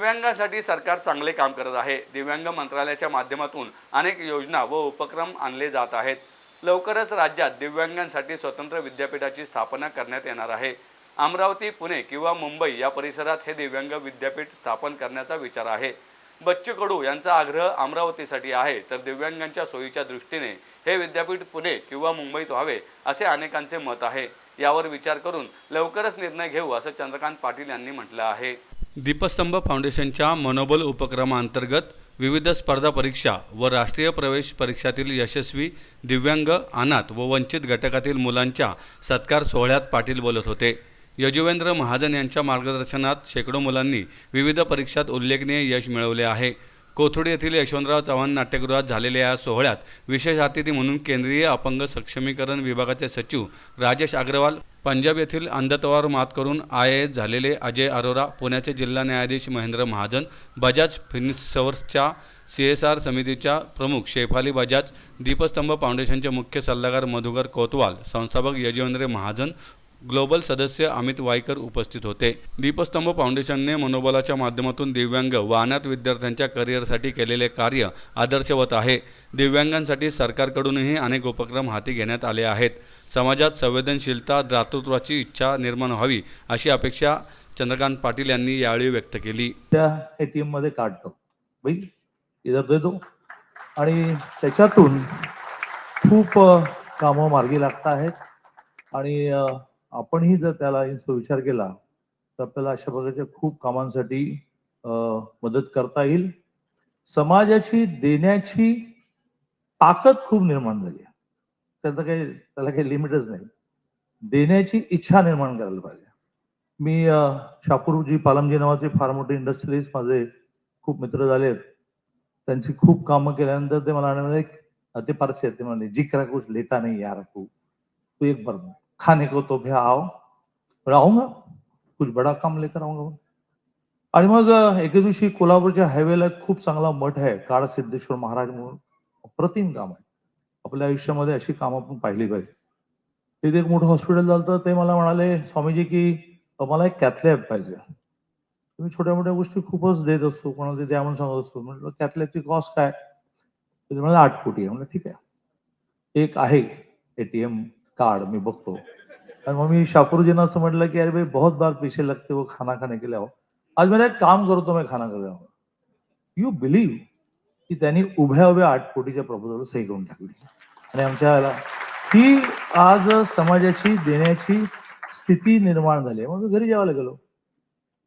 दिव्यांगांसाठी सरकार चांगले काम करत आहे. दिव्यांग मंत्रालयाच्या माध्यमातून अनेक योजना व उपक्रम आणले जात आहेत. लवकरच राज्यात दिव्यांगांसाठी स्वतंत्र विद्यापीठाची स्थापना करण्यात येणार आहे. अमरावती पुणे किंवा मुंबई या परिसरात हे दिव्यांग विद्यापीठ स्थापन करण्याचा विचार आहे. बच्चू कडू यांचा आग्रह अमरावतीसाठी आहे. तर दिव्यांगांच्या सोयीच्या दृष्टीने हे विद्यापीठ पुणे किंवा मुंबईत व्हावे असे अनेकांचे मत आहे. यावर विचार करून लवकरच निर्णय घेऊ असं चंद्रकांत पाटील यांनी म्हटलं आहे. दीपस्तंभ फाउंडेशनच्या मनोबल उपक्रमाअंतर्गत विविध स्पर्धा परीक्षा व राष्ट्रीय प्रवेश परीक्षातील यशस्वी दिव्यांग अनाथ व वंचित घटकातील मुलांच्या सत्कार सोहळ्यात पाटील बोलत होते. यजुवेंद्र महाजन यांच्या मार्गदर्शनात शेकडो मुलांनी विविध परीक्षात उल्लेखनीय यश मिळवले आहे. कोथरूड येथील यशवंतराव चव्हाण नाट्यगृहात झालेल्या या सोहळ्यात विशेष अतिथी म्हणून केंद्रीय अपंग सक्षमीकरण विभागाचे सचिव राजेश अग्रवाल पंजाब येथील अंधत्वावर मात करून आय ए एस झालेले अजय अरोरा पुण्याचे जिल्हा न्यायाधीश महेंद्र महाजन बजाज फिनिसर्सच्या सी एस आर समितीच्या प्रमुख शेफाली बजाज दीपस्तंभ फाउंडेशनचे मुख्य सल्लागार मधुकर कोतवाल संस्थापक यजवेंद्र महाजन ग्लोबल सदस्य अमित वायकर उपस्थित होते. दीपस्तंभ फाउंडेशनने मनोबलाच्या माध्यमातून दिव्यांग व अनाथ विद्यार्थ्यांच्या करिअरसाठी केलेले कार्य आदर्शवत आहे. दिव्यांगांसाठी सरकारकडूनही अनेक उपक्रम हाती घेण्यात आले आहेत. समाजात संवेदनशीलता दातृत्वाची इच्छा निर्माण व्हावी अशी अपेक्षा चंद्रकांत पाटील यांनी यावेळी व्यक्त केली. त्या एटीएममध्ये काढतो. देतो आणि त्याच्यातून खूप कामं मार्गी लागत आहेत. आणि आपणही जर त्याला विचार केला तर आपल्याला अशा प्रकारच्या खूप कामांसाठी मदत करता येईल. समाजाची देण्याची ताकद खूप निर्माण झाली त्याचं काही त्याला काही लिमिटच नाही. देण्याची इच्छा निर्माण करायला पाहिजे. मी शापूरजी पालमजी नावाचे फार मोठे इंडस्ट्रियलिस्ट माझे खूप मित्र झाले आहेत. त्यांची खूप कामं केल्यानंतर ते मला म्हणाले ते पारसे ते म्हणाले जिक्रा कुछ लेता नाही यार तू. तू एक बरं खाने को तो भी आओ और आऊंगा कुछ बडा काम लेकर आऊंगा आणि मग एके दिवशी कोल्हापूरच्या हायवेला एक खूप चांगला मठ आहे काळ सिद्धेश्वर महाराज म्हणून. अप्रतिम काम आहे. आपल्या आयुष्यामध्ये अशी कामं आपण पाहिली पाहिजे. तिथे एक मोठं हॉस्पिटल झालं तर ते मला म्हणाले स्वामीजी की मला एक कॅथलॅब पाहिजे. तुम्ही छोट्या मोठ्या गोष्टी खूपच देत असतो कोणाला ते द्या म्हणून सांगत असतो. म्हटलं कॅथलॅबची कॉस्ट काय? म्हणजे आठ कोटी. आहे म्हणलं ठीक आहे. एक आहे एटीएम कार्ड मी बघतो. आणि मग मी शापूरजींना असं म्हटलं की अरे भाई बहुत बार पीछे लगते वो खाना खाने के लिए आओ. आज मला एक काम करतो मी खाना खायला यू बिलीव्ह की त्यांनी उभ्या उभ्या आठ कोटीच्या प्रपोजल सही करून टाकली. आणि आमच्या याला ही आज समाजाची देण्याची स्थिती निर्माण झाली आहे. मग मी घरी जेवायला गेलो.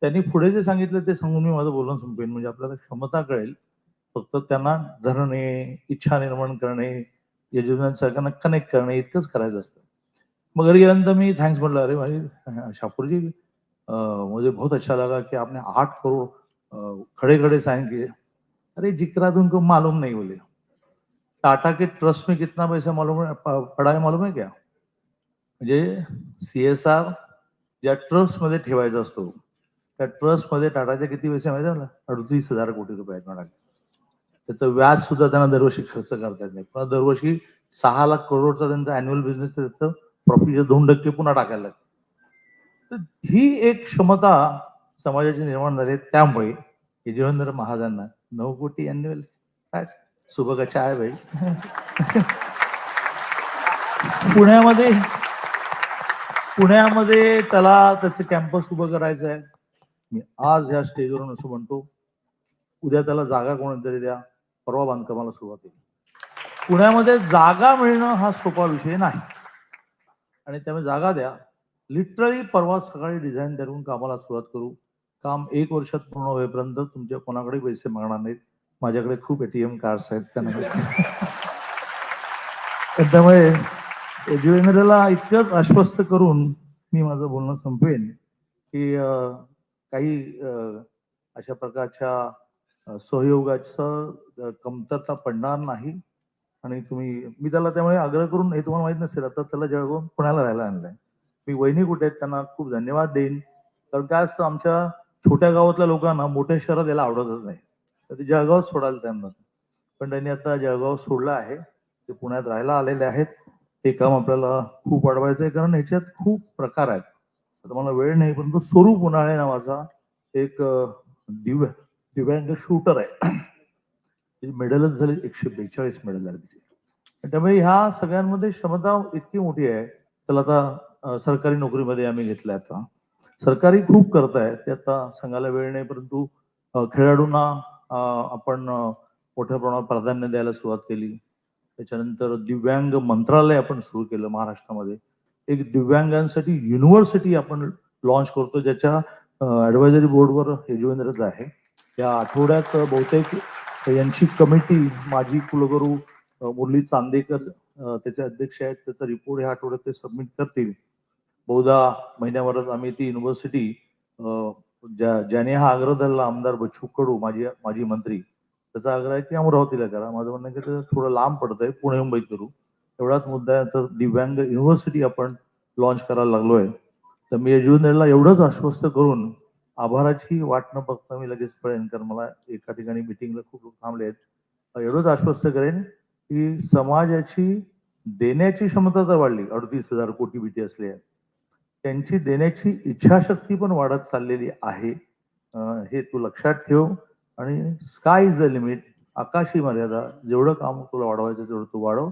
त्यांनी पुढे जे सांगितलं ते सांगून मी माझं बोलणं संपेन. म्हणजे आपल्याला क्षमता कळेल. फक्त त्यांना धरणे इच्छा निर्माण करणे यजमानांसारख्यांना कनेक्ट करणे इतकंच करायचं असतं. मग घरी गेल्यानंतर मी थँक्स म्हटलं अरे भाई शापूरजी म्हणजे मुझे बहुत अच्छा लगा की आपने आठ करोड़ खड़े खड़े साइन किए. अरे जिक्रा तुमको मालूम नहीं बोले। टाटा के ट्रस्ट में कितना पैसा मालूम है पड़ा है मालूम है क्या? म्हणजे सी एस आर ज्या ट्रस्टमध्ये ठेवायचा असतो त्या ट्रस्टमध्ये टाटाचे किती पैसे माहिती मला? अडतीस हजार कोटी रुपये आहेत त्याचं व्याज सुद्धा त्यांना दरवर्षी खर्च करता येत नाही. पण दरवर्षी सहा लाख करोडचा त्यांचा अॅन्युअल बिझनेस त्याचं प्रॉफिटचे दोन टक्के पुन्हा टाकायला लागते. तर ही एक क्षमता समाजाची निर्माण झाली त्यामुळे यजवेंद्र महाजांना नऊ कोटी अॅन्युअल काय? सुबह आहे भाई पुण्यामध्ये पुण्यामध्ये त्याला त्याचं कॅम्पस उभं करायचं आहे मी आज ह्या स्टेजवरून असं म्हणतो उद्या त्याला जागा कोणतरी द्या. परवा बांधकामाला सुरुवात होईल पुण्यामध्ये जागा मिळणं हा सोपा विषय नाही. आणि त्यामुळे जागा द्या. लिटरली परवा सकाळी डिझाईन धरून कामाला सुरुवात करू. काम एक वर्षात पूर्ण होईपर्यंत तुमच्या कोणाकडे पैसे मागणार नाहीत? माझ्याकडे खूप एटीएम कार्ड्स आहेत त्यांना त्यामुळे यजुवेंद्रला इतकंच आश्वस्त करून मी माझं बोलणं संपवेन की काही अशा प्रकारच्या सहयोगाचं कमतरता पडणार नाही. आणि तुम्ही मी त्याला त्यामुळे आग्रह करून हे तुम्हाला माहीत नसेल आता त्याला जळगाव पुण्याला राहायला आणलंय. मी वहिनी कुठे आहेत त्यांना खूप धन्यवाद देईन. कारण काय असतं आमच्या छोट्या गावातल्या लोकांना मोठ्या शहरात यायला आवडतच नाही. तर ते जळगाव सोडाल त्यांना. पण त्यांनी आता जळगाव सोडलं आहे. ते पुण्यात राहायला आलेले आहेत. हे काम आपल्याला खूप वाढवायचं आहे कारण ह्याच्यात खूप प्रकार आहेत. आता मला वेळ नाही परंतु स्वरूप उन्हाळे नावाचा एक दिव्य दिव्यांग शूटर आहे. मेडलच झाले एकशे बेचाळीस मेडल झाले तिचे त्यामुळे ह्या सगळ्यांमध्ये क्षमता इतकी मोठी आहे. त्याला आता सरकारी नोकरीमध्ये आम्ही घेतलंय आता. सरकारी खूप करत आहे ते आता सांगायला वेळ नाही परंतु खेळाडूंना आपण मोठ्या प्रमाणात प्राधान्य द्यायला सुरुवात केली. त्याच्यानंतर दिव्यांग मंत्रालय आपण सुरू केलं महाराष्ट्रामध्ये. एक दिव्यांगांसाठी युनिव्हर्सिटी आपण लॉन्च करतो ज्याच्या ऍडवायझरी बोर्डवर यजुवेंद्रच आहे. या आठवड्यात बहुतेक यांची कमिटी माजी कुलगुरू मुरली चांदेकर त्याचे अध्यक्ष आहेत. त्याचा रिपोर्ट ह्या आठवड्यात ते सबमिट करतील. बहुधा महिन्याभरात आम्ही ती युनिव्हर्सिटी ज्या ज्याने हा आग्रह धरला आमदार बच्चू कडू माजी माजी मंत्री त्याचा आग्रह आहे की अमरावतीला करा. माझं म्हणणं की ते थोडं लांब पडतंय पुणे मुंबईत करू. एवढाच मुद्दा आहे. तर दिव्यांग युनिव्हर्सिटी आपण लॉन्च करायला लागलोय. तर मी यजुवेंद्रला एवढंच आश्वस्त करून आभाराची वाट न बघता मी लगेच पळेन कारण मला एका ठिकाणी मिटिंगला खूप लोक थांबले आहेत. एवढंच आश्वस्त करेन की समाजाची देण्याची क्षमता तर वाढली. अडतीस हजार कोटी बीटी असले आहे. त्यांची देण्याची इच्छाशक्ती पण वाढत चाललेली आहे. हे तू लक्षात ठेव आणि स्काय इज द लिमिट आकाशी मर्यादा जेवढं काम तुला वाढवायचं तेवढं तू वाढव.